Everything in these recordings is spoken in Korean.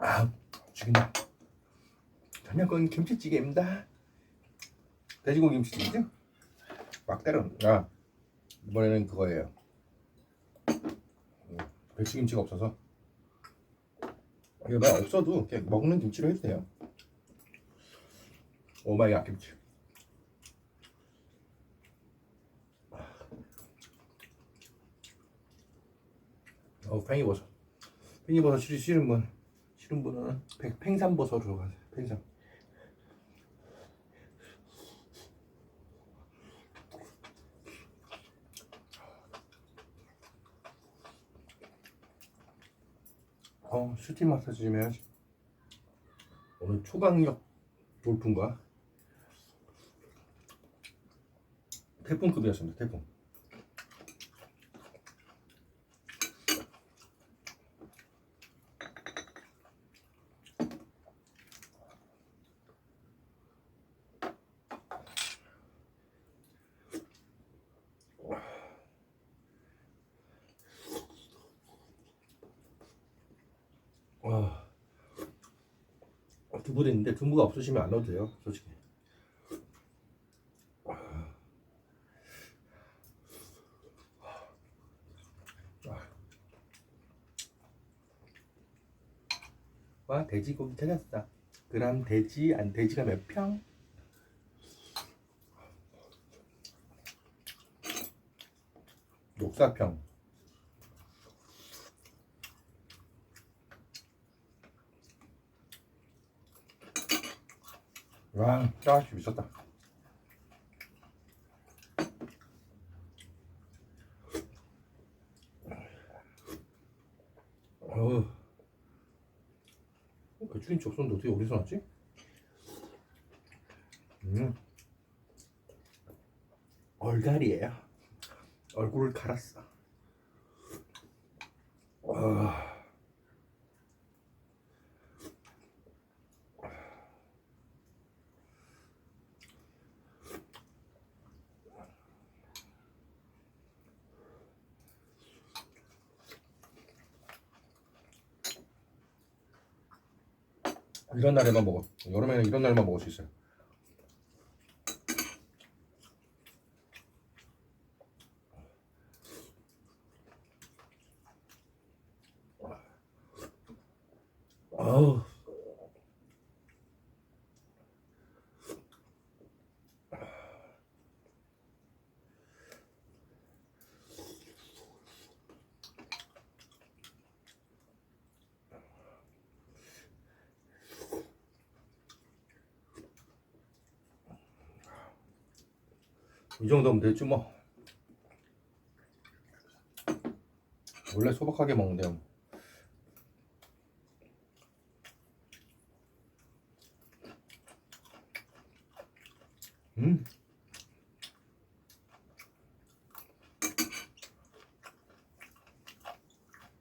아 죽인다 저녁은 김치찌개입니다. 돼지고기 김치찌개죠? 막다른 아 이번에는 그거예요. 음, 배추김치가 없어서. 이거 나 없어도 그냥 먹는 김치로 해도 돼요. 오마이 갓김치. 어 팽이버섯. 팽이버섯 싫- 싫은 분 싫은 분은 팽- 팽삼버섯으로 가세요. 팽삼. 어 슈팅 마사지 좀 해야지. 오늘 초강력 돌풍과 태풍급이었습니다 태풍 와 두부 있는데 두부가 없으시면 안 넣어도 돼요 솔직히. 와 돼지고기 찾았어 그럼 돼지 안 돼지가 몇 평? 녹사평 와 짜시 미쳤다. 어우 배추김치 없었는데 어떻게 어디서 났지? 음. 얼갈이에요. 얼굴을 갈았어. 아. 이런 날에만 먹어. 여름에는 이런 날만 먹을 수 있어요. 아우 이 정도면 됐지 뭐. 원래 소박하게 먹는데요. 음.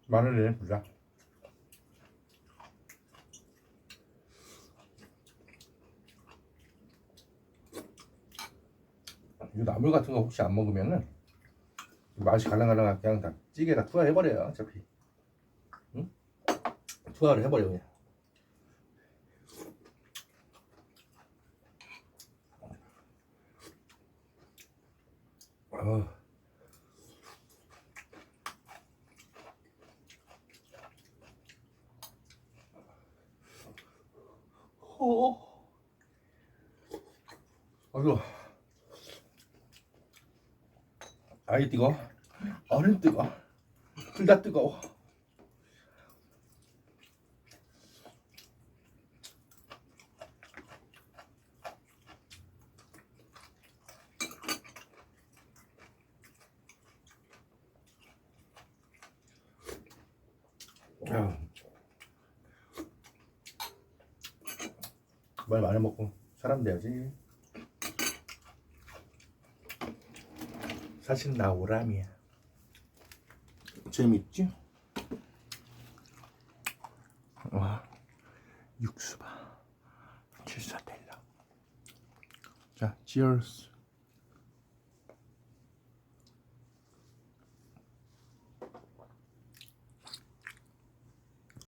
마늘이네 부자 이 나물 같은 거 혹시 안 먹으면은 맛이 갈랑갈랑하게 그냥 다 찌개에다 투하해버려요 어차피 응? 투하를 해버려 그냥 어. 어. 아이고 아이 뜨거 어른 뜨거 둘 다 뜨거워. 야. 말 많이 먹고 사람 돼야지 사실 나 오람이야. 재밌지? 와 육수 봐 질사텔라. 자 cheers